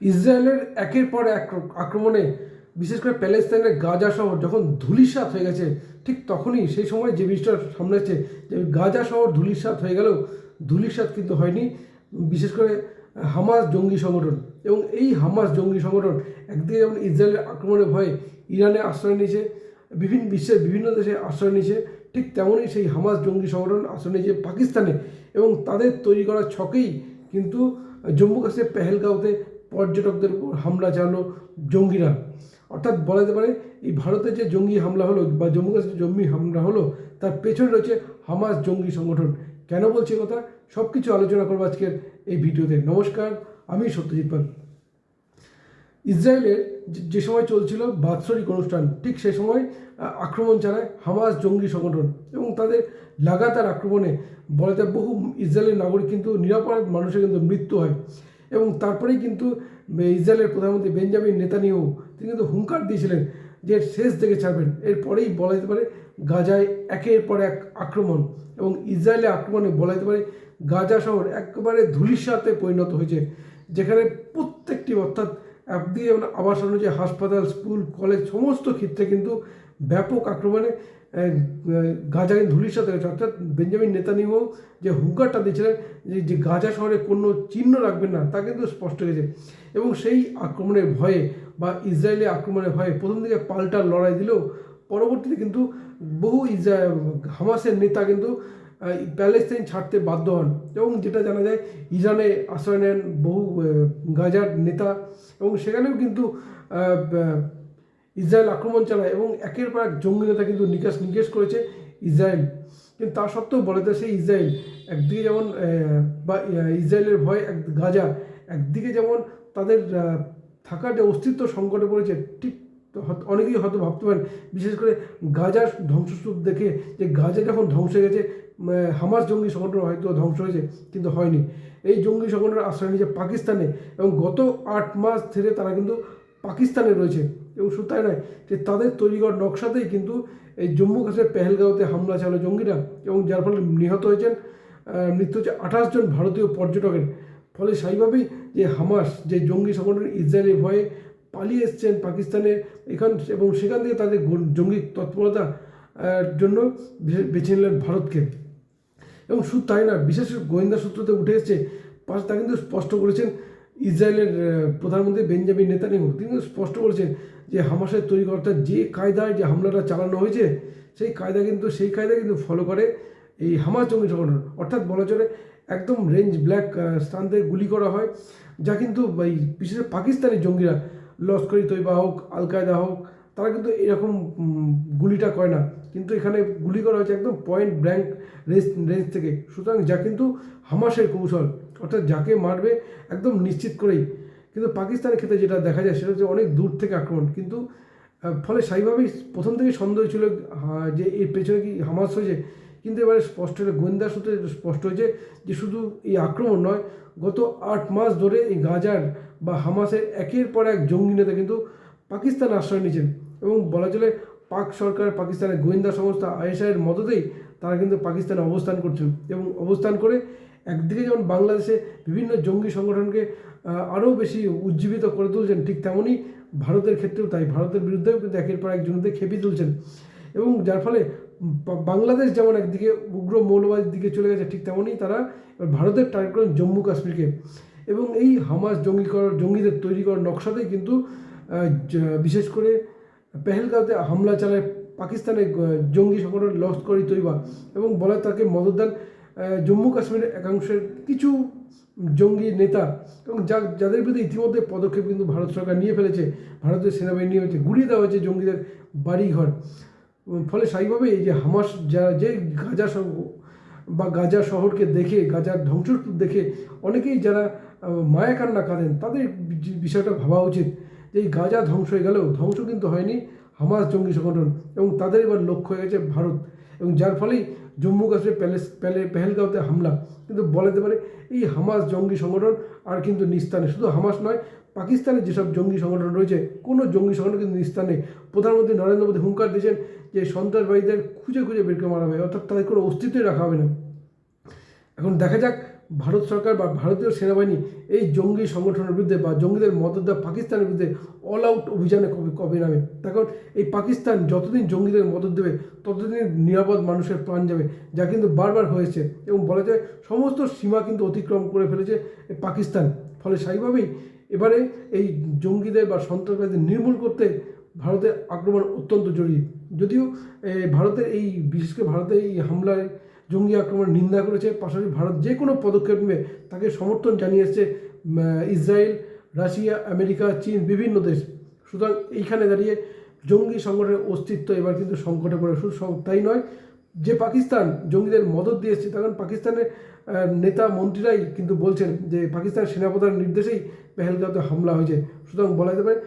ইসরায়েলের একের পর এক আক্রমণে, বিশেষ করে প্যালেস্তাইনের গাজা শহর যখন ধুলিসাৎ হয়ে গেছে, ঠিক তখনই সেই সময় যে বিষয়টা সামনে আছে যে গাজা শহর ধুলিসাৎ হয়ে গেলেও ধুলিসাৎ কিন্তু হয়নি, বিশেষ করে হামাস জঙ্গি সংগঠন। এবং এই হামাস জঙ্গি সংগঠন একদিকে যেমন ইসরায়েলের আক্রমণের ভয়ে ইরানে আশ্রয় নিয়েছে, বিভিন্ন বিশ্বের বিভিন্ন দেশে আশ্রয় নিয়েছে, ঠিক তেমনই সেই হামাস জঙ্গি সংগঠন আশ্রয় নিয়েছে পাকিস্তানে। এবং তাদের তৈরি করা ছকেই কিন্তু জম্মু কাশ্মীর পেহেলগাঁওতে পর্যটকদের উপর হামলা চালানো জঙ্গিরা। অর্থাৎ বলা যেতে পারে, এই ভারতের যে জঙ্গি হামলা হলো বা জম্মু কাশ্মীর জঙ্গি হামলা হলো, তার পেছনে রয়েছে হামাস জঙ্গি সংগঠন। কেন বলছি কথা? সব কিছু আলোচনা করব আজকের এই ভিডিওতে। নমস্কার, আমি সত্যজিৎ পাল। ইসরায়েলের যে- সময় চলছিল বাৎসরিক অনুষ্ঠান, ঠিক সে সময় আক্রমণ চালায় হামাস জঙ্গি সংগঠন এবং তাদের লাগাতার আক্রমণে বলা যায় বহু ইসরায়েলের নাগরিক কিন্তু নিরাপরাধ মানুষের কিন্তু মৃত্যু হয়। এবং তারপরেই কিন্তু ইসরায়েলের প্রধানমন্ত্রী বেঞ্জামিন নেতানিও তিনি কিন্তু হুঙ্কার দিয়েছিলেন যে শেষ দিকে ছাড়বেন। এরপরেই বলা যেতে পারে গাজায় একের পর এক আক্রমণ এবং ইসরায়েলে আক্রমণে বলা যেতে পারে গাজা শহর একেবারে সাথে পরিণত হয়েছে, যেখানে প্রত্যেকটি অর্থাৎ একদিকে যেমন আবাস অনুযায়ী হাসপাতাল স্কুল কলেজ সমস্ত ক্ষেত্রে কিন্তু ব্যাপক আক্রমণে আহ, আহ, গাজা কিন্তু ধুলিসাত হয়েছে অর্থাৎ বেঞ্জামিন নেতানিয়াহু যে হুঙ্কারটা দিয়েছিলেন যে যে গাজা শহরে কোনো চিহ্ন রাখবেন না তা কিন্তু স্পষ্ট হয়েছে। এবং সেই আক্রমণের ভয়ে বা ইসরায়েলি আক্রমণের ভয়ে প্রথম দিকে পাল্টা লড়াই দিলেও পরবর্তীতে কিন্তু বহু ইসরায়েল হামাসের নেতা কিন্তু প্যালেস্তাইন ছাড়তে বাধ্য হন এবং যেটা জানা যায়, ইরানে আশ্রয় নেন বহু গাজার নেতা এবং সেখানেও কিন্তু ইসরায়েল আক্রমণ চালায় এবং একের পর এক জঙ্গি নেতা কিন্তু নিকাশ নিকেশ করেছে ইসরায়েল। কিন্তু তা সত্ত্বেও বলে তো সেই ইসরায়েল একদিকে যেমন বা ইসরায়েলের ভয় এক গাজা, একদিকে যেমন তাদের থাকার যে অস্তিত্ব সংকটে পড়েছে, ঠিক অনেকেই হয়তো ভাবতে পারেন, বিশেষ করে গাজার ধ্বংসস্তূপ দেখে যে গাজা যখন ধ্বংস হয়ে গেছে হামাস জঙ্গি সংগঠন হয়তো ধ্বংস হয়েছে, কিন্তু হয়নি। এই জঙ্গি সংগঠনের আশ্রয় নিয়েছে পাকিস্তানে এবং গত আট মাস ধরে তারা কিন্তু পাকিস্তানে রয়েছে। এবং শুধু তাই নয় যে তাদের তৈরি করা নকশাতেই কিন্তু এই জম্মু কাশ্মীর পেহেলগাঁওতে হামলা চালো জঙ্গিরা এবং যার ফলে নিহত হয়েছেন মৃত্যু হচ্ছে আঠাশ জন ভারতীয় পর্যটকের। ফলে সেইভাবেই যে হামাস, যে জঙ্গি সংগঠন ইসরায়েলের ভয়ে পালিয়ে এসছেন পাকিস্তানে এখান এবং সেখান থেকে তাদের জঙ্গি তৎপরতা জন্য বেছে নিলেন ভারতকে। এবং শুধু তাই না বিশেষ গোয়েন্দা সূত্রতে উঠে এসেছে, পাশ তা কিন্তু স্পষ্ট করেছেন ইসরায়েলের প্রধানমন্ত্রী বেঞ্জামিন নেতানিয়াহু। তিনি স্পষ্ট করেছেন যে হামাসের তৈরি করা অর্থাৎ যে কায়দায় যে হামলাটা চালানো হয়েছে, সেই কায়দা কিন্তু, সেই কায়দা কিন্তু ফলো করে এই হামাস জঙ্গি সংগঠন। অর্থাৎ বলা চলে একদম রেঞ্জ ব্ল্যাক স্থান থেকে গুলি করা হয়, যা কিন্তু এই বিশেষ পাকিস্তানি জঙ্গিরা লস্করি তৈবা হোক আল কায়দা হোক তারা কিন্তু এরকম গুলিটা করে না। কিন্তু এখানে গুলি করা হয়েছে একদম পয়েন্ট ব্ল্যাঙ্ক রেঞ্জ রেঞ্জ থেকে। সুতরাং যা কিন্তু হামাসের কৌশল, অর্থাৎ যাকে মারবে একদম নিশ্চিত করেই। কিন্তু পাকিস্তানের ক্ষেত্রে যেটা দেখা যায়, সেটা হচ্ছে অনেক দূর থেকে আক্রমণ। কিন্তু ফলে স্বাভাবিকভাবেই প্রথম থেকেই সন্দেহ ছিল যে এর পেছনে কি হামাস হয়েছে। কিন্তু এবারে স্পষ্ট গোয়েন্দা সূত্রে স্পষ্ট হয়েছে, যে শুধু এই আক্রমণ নয়, গত আট মাস ধরে এই গাজার বা হামাসের একের পর এক জঙ্গি নেতা কিন্তু পাকিস্তান আশ্রয় নিয়েছেন। এবং বলা চলে পাক সরকার পাকিস্তানের গোয়েন্দা সংস্থা আইএসআইয়ের মদতেই তারা কিন্তু পাকিস্তানে অবস্থান করছেন এবং অবস্থান করে একদিকে যেমন বাংলাদেশে বিভিন্ন জঙ্গি সংগঠনকে আরও বেশি উজ্জীবিত করে তুলছেন ঠিক তেমনই ভারতের ক্ষেত্রেও তাই। ভারতের বিরুদ্ধেও কিন্তু একের পর এক খেপিয়ে তুলছেন। এবং যার ফলে বাংলাদেশ যেমন একদিকে উগ্র মৌলবাদের দিকে চলে গেছে ঠিক তেমনই তারা ভারতের টার্গেট করেন জম্মু কাশ্মীরকে। এবং এই হামাস জঙ্গি করার, জঙ্গিদের তৈরি করার নকশাতেই কিন্তু বিশেষ করে পেহেলগাঁওতে হামলা চালায় পাকিস্তানের জঙ্গি সংগঠন লস্করি তৈবা এবং বলে তাকে মদত দেন জম্মু কাশ্মীরের একাংশের কিছু জঙ্গি নেতা এবং যা, যাদের বিরুদ্ধে ইতিমধ্যে পদক্ষেপ কিন্তু ভারত সরকার নিয়ে ফেলেছে, ভারতের সেনাবাহিনী নিয়ে হয়েছে গুড়িয়ে দেওয়া হয়েছে জঙ্গিদের বাড়িঘর। ফলে স্বাভাবিকভাবে এই যে হামাস, যা, যে গাজা বা গাজা শহরকে দেখে, গাজার ধ্বংসস্তূপ দেখে অনেকেই যারা মায়া কান্না কাঁদেন, তাদের বিষয়টা ভাবা উচিত। যে এই গাজা ধ্বংস হয়ে গেলেও ধ্বংস কিন্তু হয়নি হামাস জঙ্গি সংগঠন এবং তাদের এবার লক্ষ্য হয়ে গেছে ভারত। এবং যার ফলেই জম্মু কাশ্মীর প্যালেস প্যালে পেহেলগাঁওতে হামলা। কিন্তু বলা যেতে পারে এই হামাস জঙ্গি সংগঠন আর কিন্তু নিস্তানে। শুধু হামাস নয়, পাকিস্তানের যেসব জঙ্গি সংগঠন রয়েছে, কোনো জঙ্গি সংগঠন কিন্তু নিস্তান প্রধানমন্ত্রী নরেন্দ্র মোদী হুঙ্কার দিয়েছেন যে সন্ত্রাসবাদীদের খুঁজে খুঁজে বের করে মারা হবে, অর্থাৎ তাদের কোনো অস্তিত্বই রাখা হবে না। এখন দেখা যাক ভারত সরকার বা ভারতীয় সেনাবাহিনী এই জঙ্গি সংগঠনের বিরুদ্ধে বা জঙ্গিদের মদত দেওয়া পাকিস্তানের বিরুদ্ধে অল আউট অভিযানে কবে কবে নামে? তার কারণ এই পাকিস্তান যতদিন জঙ্গিদের মদত দেবে ততদিন নিরাপদ মানুষের প্রাণ যাবে, যা কিন্তু বারবার হয়েছে। এবং বলা যায় সমস্ত সীমা কিন্তু অতিক্রম করে ফেলেছে পাকিস্তান। ফলে স্বাভাবিকভাবেই এবারে এই জঙ্গিদের বা সন্ত্রাসবাদীদের নির্মূল করতে ভারতের আক্রমণ অত্যন্ত জরুরি। যদিও ভারতের এই, বিশেষ করে ভারতের এই হামলায় জঙ্গি আক্রমণ নিন্দা করেছে, পাশাপাশি ভারত যে কোনো পদক্ষেপ নেবে, তাকে সমর্থন জানিয়ে এসছে ইসরায়েল, রাশিয়া, আমেরিকা, চীন, বিভিন্ন দেশ। সুতরাং এইখানে দাঁড়িয়ে জঙ্গি সংগঠনের অস্তিত্ব এবার কিন্তু সংকটে পড়ে। শুধু তাই নয়, যে পাকিস্তান জঙ্গিদের মদত দিয়ে এসছে তখন পাকিস্তানের নেতা মন্ত্রীরাই কিন্তু বলছেন যে পাকিস্তান সেনাপ্রধানের নির্দেশেই পেহেলগাঁওতে হামলা হয়েছে। সুতরাং বলা যেতে পারে